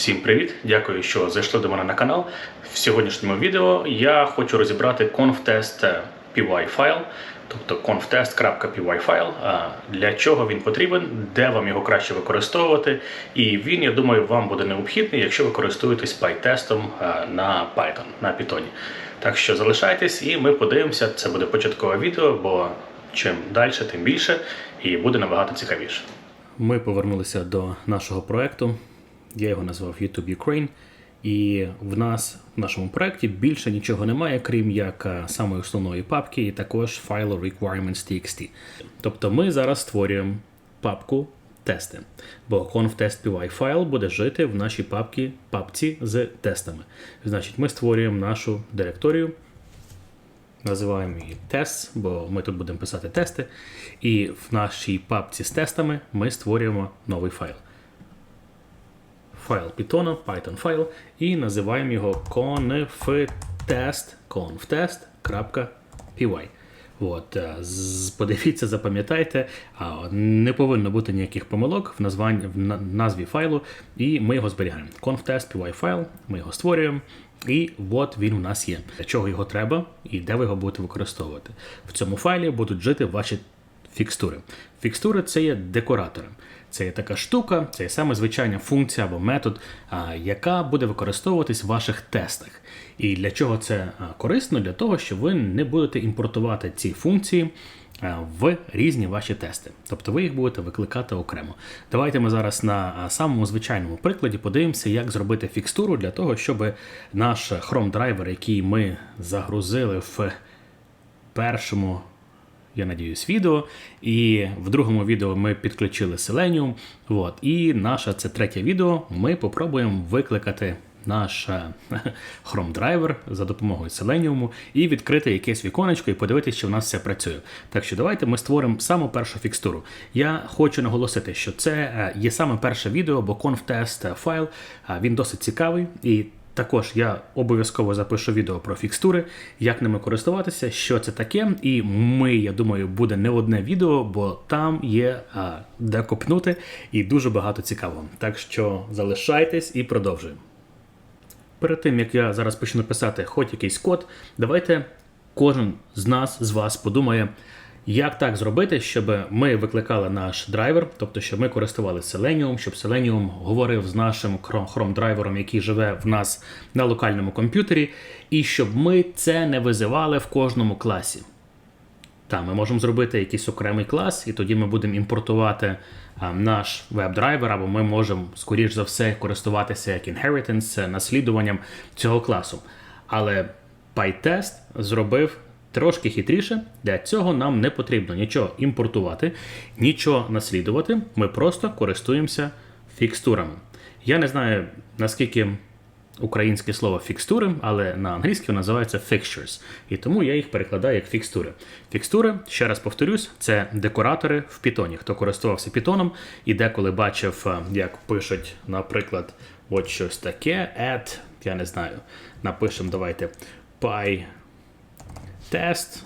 Всім привіт! Дякую, що зайшли до мене на канал. В сьогоднішньому відео я хочу розібрати conftest py файл, тобто conftest.py файл. Для чого він потрібен, де вам його краще використовувати. І він, я думаю, вам буде необхідний, якщо ви користуєтесь PyTest на Python, на Python. Так що залишайтесь і ми подивимося. Це буде початкове відео, бо чим далі, тим більше, і буде набагато цікавіше. Ми повернулися до нашого проекту. Я його назвав YouTube Ukraine. І в нас в нашому проєкті більше нічого немає, крім як е, самої основної папки, і також файлу requirements.txt. Тобто ми зараз створюємо папку тести, бо conf.test.py файл буде жити в нашій папці, папці з тестами. Значить, ми створюємо нашу директорію, називаємо її тест, бо ми тут будемо писати тести. І в нашій папці з тестами ми створюємо новий файл файл Python, Python файл, і називаємо його conftest, conftest.py. От, е, подивіться, запам'ятайте, не повинно бути ніяких помилок в, названні, в назві файлу, і ми його зберігаємо. conftest.py файл, ми його створюємо, і от він у нас є. Для чого його треба і де ви його будете використовувати. В цьому файлі будуть жити ваші фікстури. Фікстури це є декоратори. Це є така штука, це є саме звичайна функція або метод, яка буде використовуватись в ваших тестах. І для чого це корисно? Для того, що ви не будете імпортувати ці функції в різні ваші тести. Тобто ви їх будете викликати окремо. Давайте ми зараз на самому звичайному прикладі подивимося, як зробити фікстуру для того, щоб наш Chrome драйвер, який ми загрузили в першому я надіюсь, відео. І в другому відео ми підключили Selenium. От. І наше це третє відео. Ми попробуємо викликати наш е, Chrome драйвер за допомогою Selenium і відкрити якесь віконечко і подивитися, чи в нас все працює. Так що давайте ми створимо саму першу фікстуру. Я хочу наголосити, що це е, є саме перше відео, бо файл е, він досить цікавий і. Також я обов'язково запишу відео про фікстури, як ними користуватися, що це таке. І ми, я думаю, буде не одне відео, бо там є а, де копнути і дуже багато цікавого. Так що залишайтесь і продовжуємо. Перед тим як я зараз почну писати хоч якийсь код, давайте кожен з нас, з вас подумає, як так зробити, щоб ми викликали наш драйвер, тобто щоб ми користувалися Selenium, щоб Selenium говорив з нашим Chrome драйвером, який живе в нас на локальному комп'ютері, і щоб ми це не визивали в кожному класі. Так, ми можемо зробити якийсь окремий клас, і тоді ми будемо імпортувати а, наш веб-драйвер, або ми можемо, скоріш за все, користуватися як inheritance, наслідуванням цього класу. Але PyTest зробив трошки хитріше. Для цього нам не потрібно нічого імпортувати, нічого наслідувати. Ми просто користуємося фікстурами. Я не знаю, наскільки українське слово фікстури, але на англійській називається fixtures. І тому я їх перекладаю як фікстури. Фікстури, ще раз повторюсь, це декоратори в Python. Хто користувався Python і деколи бачив, е, як пишуть, наприклад, от щось таке, add, я не знаю, напишемо, давайте py тест.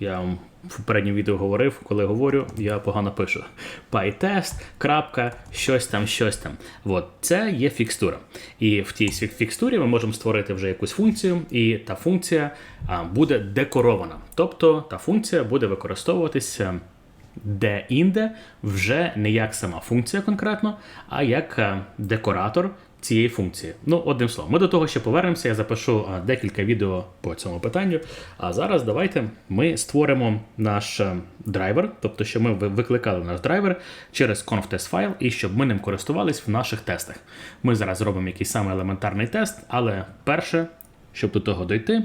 Я вам в попередньому відео говорив, коли говорю, я погано пишу. PyTest, крапка, щось там, щось там. От, це є фікстура. І в тій фікстурі ми можемо створити вже якусь функцію, і та функція буде декорована. Тобто та функція буде використовуватися де-інде вже не як сама функція конкретно, а як декоратор цієї функції. Ну, одним словом, ми до того ще повернемося. Я запишу декілька відео по цьому питанню. А зараз давайте ми створимо наш драйвер, тобто, щоб ми викликали наш драйвер через conftest файл і щоб ми ним користувались в наших тестах. Ми зараз зробимо якийсь самий елементарний тест, але перше, щоб до того дойти,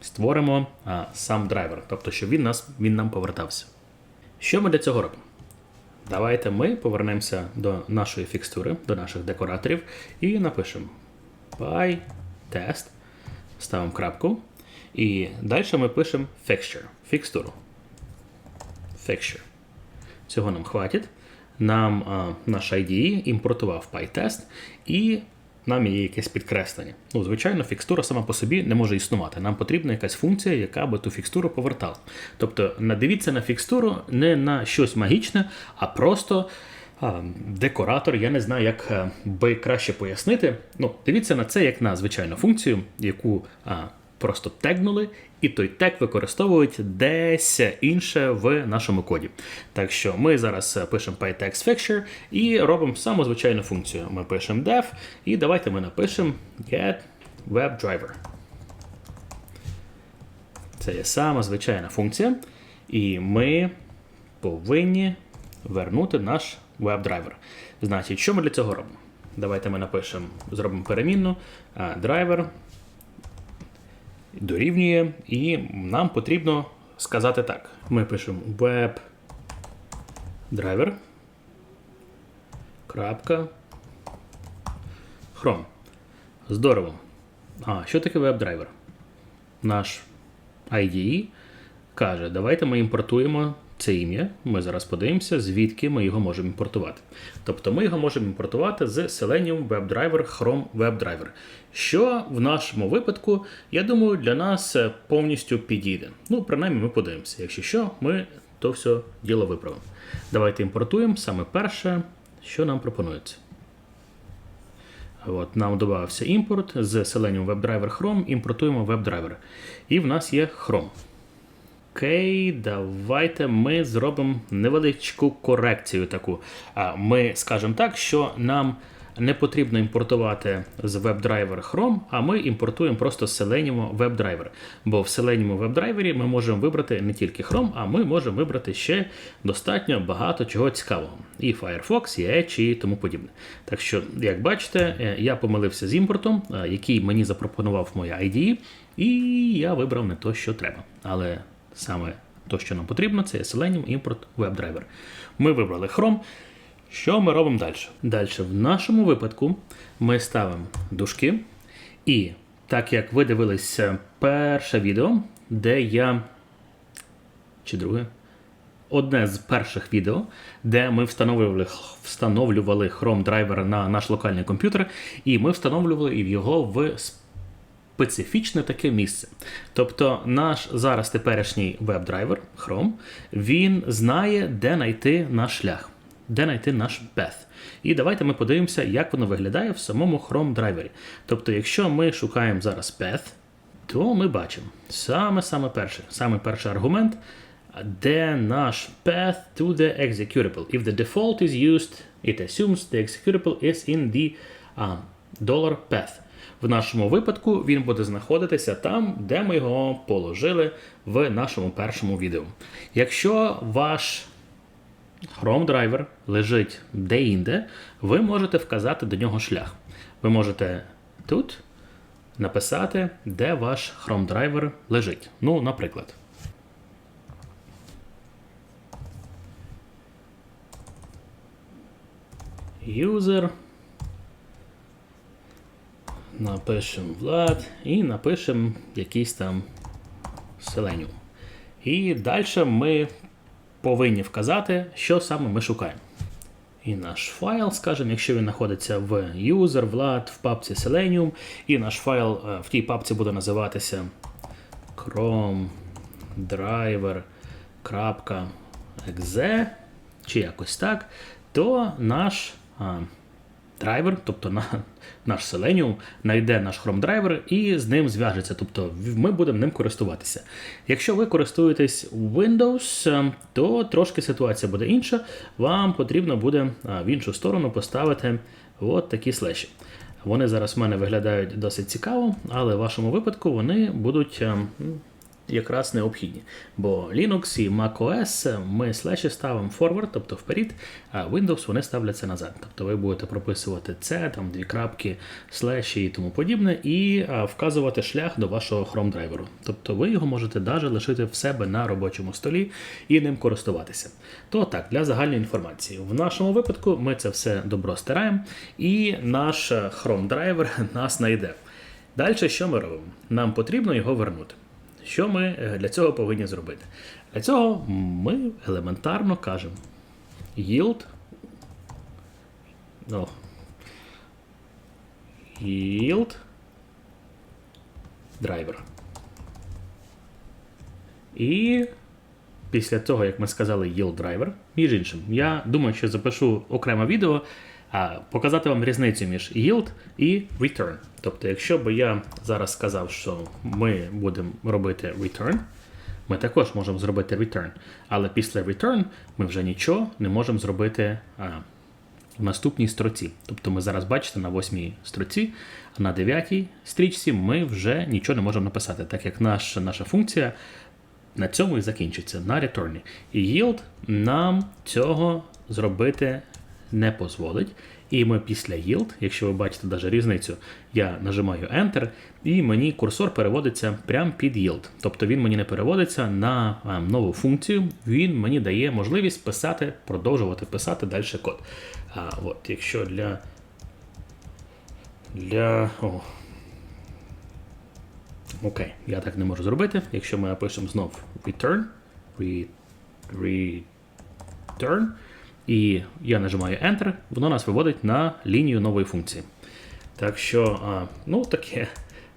створимо а, сам драйвер, тобто, щоб він, нас, він нам повертався. Що ми для цього робимо? Давайте ми повернемося до нашої фікстури, до наших декораторів і напишемо PyTest, ставимо крапку. І далі ми пишемо fixture, фікстуру. Fixture. Цього нам хватить. Нам а, наш IDE імпортував PyTest і нам є якесь підкреслення. Ну, звичайно, фікстура сама по собі не може існувати. Нам потрібна якась функція, яка би ту фікстуру повертала. Тобто, надивіться на фікстуру не на щось магічне, а просто декоратор. Я не знаю, як е, би краще пояснити. Ну, дивіться на це як на звичайну функцію, яку а, просто тегнули, і той тег використовують десь інше в нашому коді. Так що ми зараз е, пишемо PyTextFixture і робимо саму звичайну функцію. Ми пишемо def, і давайте ми напишемо get WebDriver. Це є сама звичайна функція, і ми повинні вернути наш веб-драйвер. Значить, що ми для цього робимо? Давайте ми напишемо, зробимо перемінну драйвер дорівнює, і нам потрібно сказати так. Ми пишемо web driver. Chrome. Здорово. А, що таке веб-драйвер? Наш IDE каже, давайте ми імпортуємо це ім'я. Ми зараз подивимося, звідки ми його можемо імпортувати. Тобто ми його можемо імпортувати з Selenium WebDriver Chrome WebDriver. Що в нашому випадку, я думаю, для нас повністю підійде. Ну, принаймні, ми подивимося. Якщо що, ми то все діло виправимо. Давайте імпортуємо саме перше, що нам пропонується. От, Нам додався імпорт з Selenium WebDriver Chrome, імпортуємо WebDriver. І в нас є Chrome. Окей, давайте ми зробимо невеличку корекцію таку. Ми скажемо так, що нам не потрібно імпортувати з WebDriver Chrome, а ми імпортуємо просто Selenium WebDriver. Бо в Selenium WebDriver ми можемо вибрати не тільки Chrome, а ми можемо вибрати ще достатньо багато чого цікавого. І Firefox, і Edge, і тому подібне. Так що, як бачите, е, я помилився з імпортом, е, який мені запропонував моя IDE, і я вибрав не то, що треба. Але саме то, що нам потрібно, це Selenium Import WebDriver. Ми вибрали Chrome. Що ми робимо далі? Далі, в нашому випадку, ми ставимо дужки. І так як ви дивилися перше відео, де я. Чи друге? Одне з перших відео, де ми встановлювали встановлювали Chrome драйвер на наш локальний комп'ютер, і ми встановлювали його в специфічне таке місце. Тобто наш зараз теперішній веб-драйвер Chrome, він знає, де знайти наш шлях, де знайти наш path. І давайте ми подивимося, як воно виглядає в самому Chrome драйвері. Тобто, якщо ми шукаємо зараз path, то ми бачимо саме-саме перше, саме перший аргумент, де наш path to the executable. If the default is used, it assumes the executable is in the uh, dollar path. В нашому випадку він буде знаходитися там, де ми його положили в нашому першому відео. Якщо ваш Chrome драйвер лежить де-інде, ви можете вказати до нього шлях. Ви можете тут написати, де ваш Chrome драйвер лежить. Ну, наприклад. User напишемо Влад і напишемо якийсь там Selenium. І далі ми повинні вказати, що саме ми шукаємо. І наш файл, скажімо, якщо він знаходиться в user, Влад, в папці Selenium, і наш файл е, в тій папці буде називатися chrome driver.exe, чи якось так, то наш драйвер, тобто на, наш Selenium, знайде наш Chrome драйвер і з ним зв'яжеться. Тобто ми будемо ним користуватися. Якщо ви користуєтесь Windows, е, то трошки ситуація буде інша. Вам потрібно буде е, в іншу сторону поставити от такі слеші. Вони зараз в мене виглядають досить цікаво, але в вашому випадку вони будуть е, якраз необхідні. Бо Linux і macOS ми слеші ставимо forward, тобто вперед, а Windows вони ставляться назад. Тобто ви будете прописувати це, там дві крапки, слеші і тому подібне, і вказувати шлях до вашого Chrome драйверу. Тобто ви його можете навіть лишити в себе на робочому столі і ним користуватися. То так, для загальної інформації. В нашому випадку ми це все добро стираємо, і наш Chrome драйвер нас знайде. Далі що ми робимо? Нам потрібно його вернути. Що ми е, для цього повинні зробити? Для цього ми елементарно кажемо yield. Ну, yield driver. І після того, як ми сказали yield driver, між іншим, я думаю, що запишу окреме відео, а, показати вам різницю між yield і return. Тобто, якщо би я зараз сказав, що ми будемо робити return, ми також можемо зробити return. Але після return ми вже нічого не можемо зробити а, в наступній строці. Тобто ми зараз бачите на восьмій строці, а на дев'ятій стрічці ми вже нічого не можемо написати, так як наш, наша функція на цьому і закінчиться на return. І yield нам цього зробити не дозволить. І ми після yield, якщо ви бачите навіть різницю, я нажимаю Enter, і мені курсор переводиться прямо під yield. Тобто він мені не переводиться на нову функцію, він мені дає можливість писати, продовжувати писати далі код. А, от, якщо для. Для. О. Окей, я так не можу зробити. Якщо ми напишемо знов return, re, return, і я нажимаю Enter, воно нас виводить на лінію нової функції. Так що, ну, таке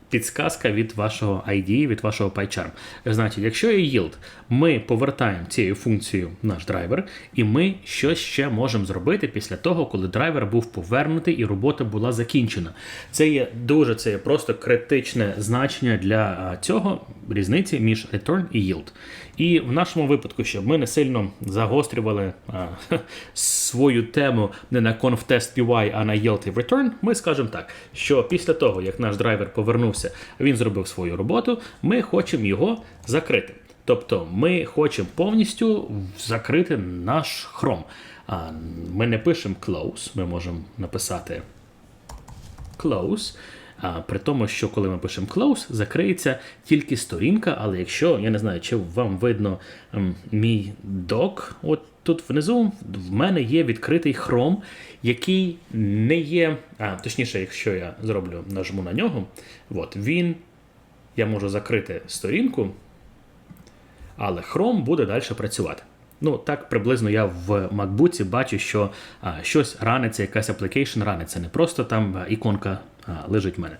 підсказка від вашого ID, від вашого PyCharm. Значить, якщо є yield, ми повертаємо цією функцією наш драйвер, і ми щось ще можемо зробити після того, коли драйвер був повернутий і робота була закінчена. Це є дуже це є просто критичне значення для цього різниці між return і yield. І в нашому випадку, щоб ми не сильно загострювали а, свою тему не на conf-test.py, а на yield і return, ми скажемо так, що після того, як наш драйвер повернувся, він зробив свою роботу, ми хочемо його закрити. Тобто ми хочемо повністю закрити наш Chrome. Ми не пишемо close, ми можемо написати close. А, при тому, що коли ми пишемо close, закриється тільки сторінка, але якщо, я не знаю, чи вам видно мій док, от тут внизу в мене є відкритий Chrome, який не є, а точніше, якщо я зроблю, нажму на нього, от, він, я можу закрити сторінку, але Chrome буде далі працювати. Ну, так приблизно я в MacBook бачу, що а, щось раниться, якась application раниться. Не просто там іконка а, лежить в мене.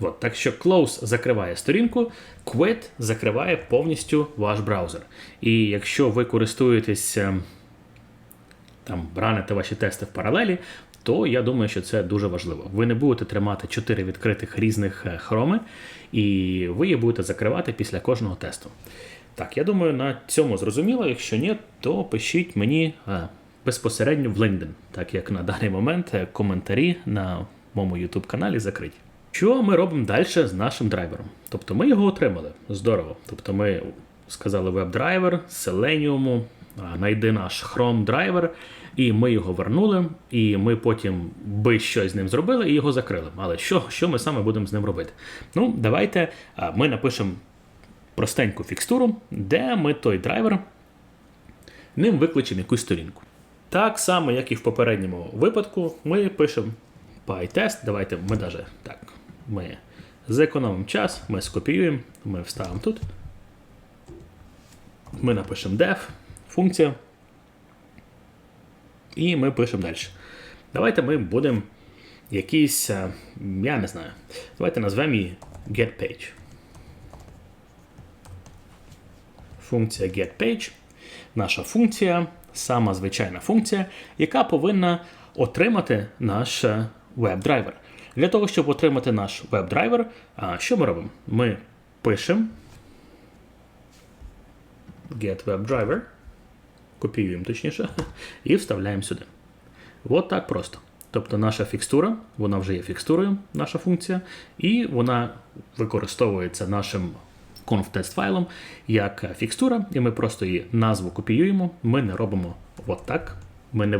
От, так що Close закриває сторінку, Quit закриває повністю ваш браузер. І якщо ви користуєтесь ем, там, раните ваші тести в паралелі, то я думаю, що це дуже важливо. Ви не будете тримати 4 відкритих різних е, хроми, і ви їх будете закривати після кожного тесту. Так, я думаю, на цьому зрозуміло. Якщо ні, то пишіть мені безпосередньо в LinkedIn, так як на даний момент е, коментарі на моєму YouTube каналі закриті. Що ми робимо далі з нашим драйвером? Тобто ми його отримали. Здорово. Тобто ми сказали веб-драйвер, Selenium, а, знайди наш Chrome драйвер, і ми його вернули, і ми потім би щось з ним зробили і його закрили. Але що, що ми саме будемо з ним робити? Ну, давайте ми напишемо простеньку фікстуру, де ми той драйвер ним викличемо якусь сторінку. Так само, як і в попередньому випадку, ми пишемо PyTest. Давайте ми даже так. Ми зекономимо час, ми скопіюємо, ми вставимо тут. Ми напишемо def, функція. І ми пишемо далі. Давайте ми будемо якийсь, е, я не знаю, давайте назвемо її getPage. Функція getPage. Наша функція, сама звичайна функція, яка повинна отримати наш е, веб-драйвер. Для того, щоб отримати наш веб-драйвер, що ми робимо? Ми пишемо get WebDriver, копіюємо точніше, і вставляємо сюди. От так просто. Тобто наша фікстура, вона вже є фікстурою, наша функція, і вона використовується нашим conf-test файлом як фікстура, і ми просто її назву копіюємо. Ми не робимо от так. Ми не,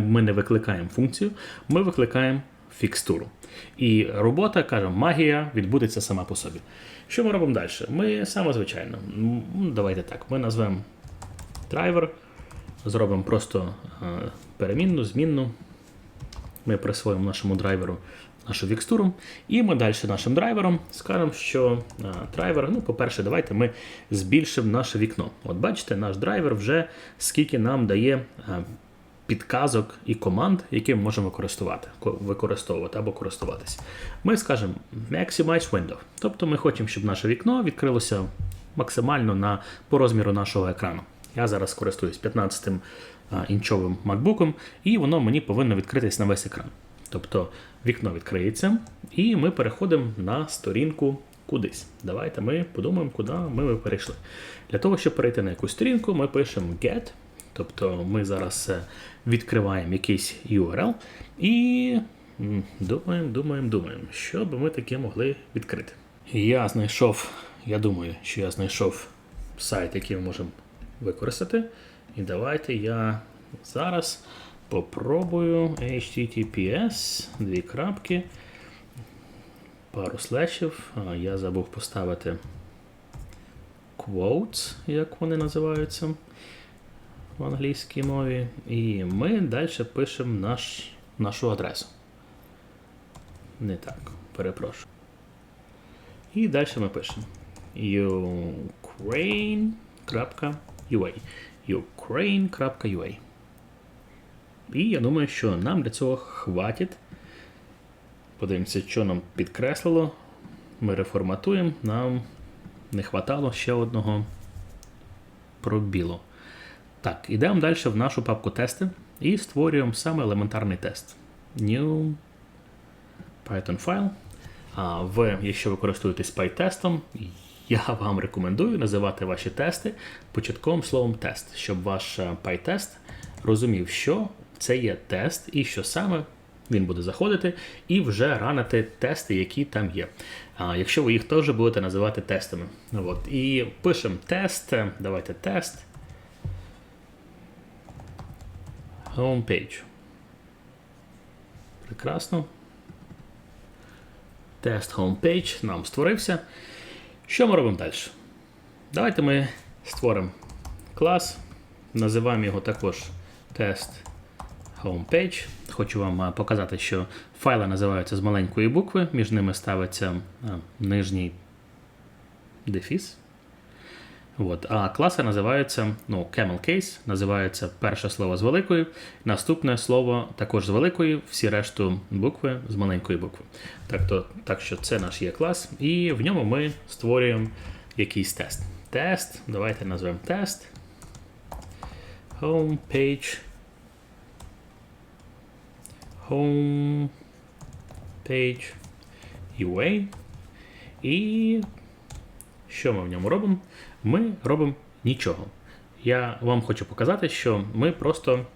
ми не викликаємо функцію, ми викликаємо фікстуру. І робота, кажемо, магія відбудеться сама по собі. Що ми робимо далі? Ми саме звичайно, давайте так, ми назвемо драйвер, зробимо просто е, перемінну, змінну. Ми присвоїмо нашому драйверу нашу фікстуру, і ми далі нашим драйвером скажемо, що е, драйвер, ну, по-перше, давайте ми збільшимо наше вікно. От бачите, наш драйвер вже скільки нам дає е, підказок і команд, які ми можемо використовувати, використовувати або користуватися. Ми скажемо Maximize Window. Тобто ми хочемо, щоб наше вікно відкрилося максимально на, по розміру нашого екрану. Я зараз користуюсь 15-м а, інчовим MacBook, і воно мені повинно відкритись на весь екран. Тобто вікно відкриється, і ми переходимо на сторінку кудись. Давайте ми подумаємо, куди ми перейшли. Для того, щоб перейти на якусь сторінку, ми пишемо get. Тобто ми зараз е, відкриваємо якийсь URL і думаємо, думаємо, думаємо, що би ми таке могли відкрити. Я знайшов, я думаю, що я знайшов сайт, який ми можемо використати. І давайте я зараз попробую HTTPS, дві крапки, пару слешів. Я забув поставити quotes, як вони називаються в англійській мові. І ми далі пишемо наш, нашу адресу. Не так, перепрошую. І далі ми пишемо ukraine.ua ukraine.ua І я думаю, що нам для цього хватить. Подивимося, що нам підкреслило. Ми реформатуємо. Нам не хватало ще одного пробілу. Так, ідемо далі в нашу папку тести і створюємо саме елементарний тест. New Python файл. А ви, якщо ви користуєтесь PyTest, я вам рекомендую називати ваші тести початковим словом тест, щоб ваш е, PyTest розумів, що це є тест і що саме він буде заходити і вже ранити тести, які там є. А якщо ви їх теж будете називати тестами. От. І пишемо тест. Давайте тест. Homepage. Прекрасно. Тест homepage нам створився. Що ми робимо далі? Давайте ми створимо клас, називаємо його також тест homepage. Хочу вам показати, що файли називаються з маленької букви, між ними ставиться нижній дефіс. От. А класи називаються ну, camel case, називається перше слово з великої, наступне слово також з великої, всі решту букви з маленької букви. Так, то, так що це наш є клас, і в ньому ми створюємо якийсь тест. Тест, давайте назвемо тест. Homepage. Homepage UA. І що ми в ньому робимо? Ми робимо нічого. Я вам хочу показати, що ми просто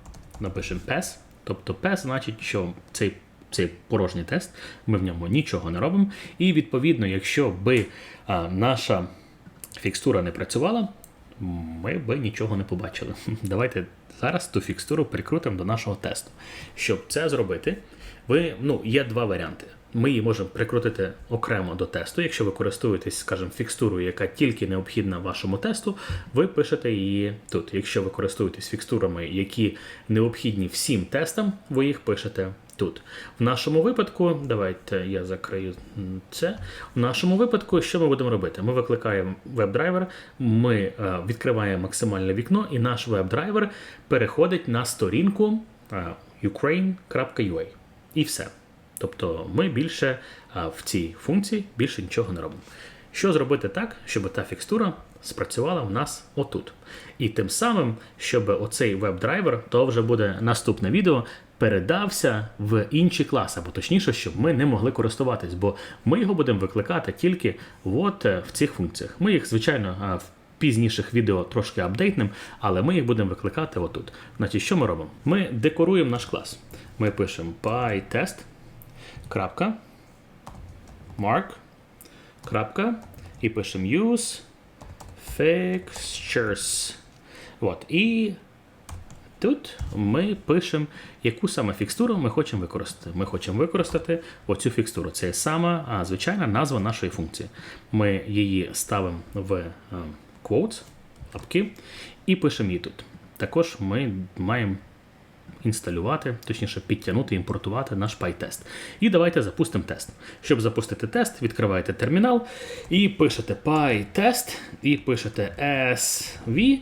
напишемо PES. Тобто PES значить, що цей цей порожній тест, ми в ньому нічого не робимо. І відповідно, якщо би а, наша фікстура не працювала, ми би нічого не побачили. Давайте зараз ту фікстуру прикрутимо до нашого тесту. Щоб це зробити, ви, ну, є два варіанти. Ми її можемо прикрутити окремо до тесту. Якщо ви користуєтесь, скажімо, фікстурою, яка тільки необхідна вашому тесту, ви пишете її тут. Якщо ви користуєтесь фікстурами, які необхідні всім тестам, ви їх пишете тут. В нашому випадку, давайте я закрию це. В нашому випадку, що ми будемо робити? Ми викликаємо веб-драйвер, ми е, відкриваємо максимальне вікно, і наш веб-драйвер переходить на сторінку е, ukraine.ua. І все. Тобто ми більше в цій функції більше нічого не робимо. Що зробити так, щоб та фікстура спрацювала в нас отут? І тим самим, щоб оцей веб-драйвер, то вже буде наступне відео, передався в інші класи, або точніше, щоб ми не могли користуватись, бо ми його будемо викликати тільки от е, в цих функціях. Ми їх, звичайно, в пізніших відео трошки апдейтним, але ми їх будемо викликати отут. Значить, що ми робимо? Ми декоруємо наш клас. Ми пишемо PyTest крапка, mark, крапка, і пишемо use fixtures. От. І тут ми пишемо, яку саме фікстуру ми хочемо використати. Ми хочемо використати оцю фікстуру. Це сама звичайна назва нашої функції. Ми її ставимо в quotes, лапки, і пишемо її тут. Також ми маємо інсталювати, точніше підтягнути, імпортувати наш PyTest. І давайте запустимо тест. Щоб запустити тест, відкриваєте термінал і пишете PyTest, і пишете SV.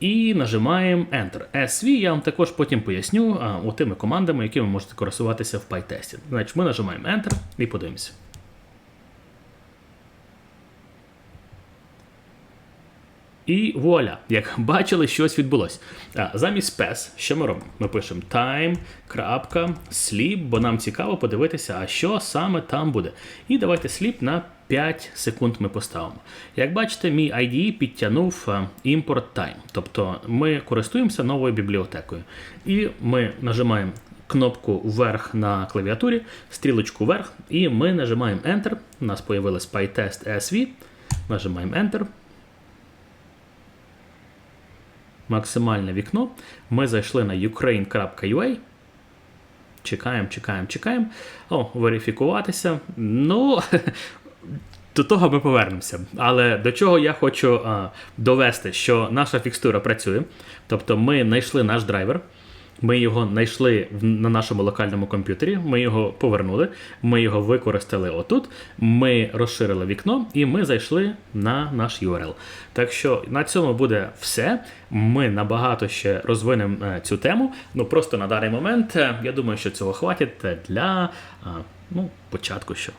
І нажимаємо Enter. SV я вам також потім поясню а, тими командами, якими ви можете користуватися в PyTest. Значить, ми нажимаємо Enter і подивимося. І вуаля, як бачили, щось відбулося. Замість PES, що ми робимо? Ми пишемо time.sleep, бо нам цікаво подивитися, а що саме там буде. І давайте sleep на 5 секунд ми поставимо. Як бачите, мій IDE підтягнув import time. Тобто ми користуємося новою бібліотекою. І ми нажимаємо кнопку вверх на клавіатурі, стрілочку вверх, і ми нажимаємо Enter. У нас появилось PyTest SV. Нажимаємо Enter. Максимальне вікно. Ми зайшли на ukraine.ua. Чекаємо, чекаємо, чекаємо. О, верифікуватися. Ну, до того ми повернемося. Але до чого я хочу а, довести, що наша фікстура працює. Тобто ми знайшли наш драйвер. Ми його знайшли на нашому локальному комп'ютері, ми його повернули, ми його використали отут, ми розширили вікно і ми зайшли на наш URL. Так що на цьому буде все. Ми набагато ще розвинемо е, цю тему. Ну просто на даний момент е, я думаю, що цього хватить для ну, початку. Що.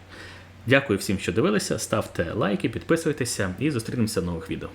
Дякую всім, що дивилися. Ставте лайки, підписуйтеся і зустрінемося в нових відео.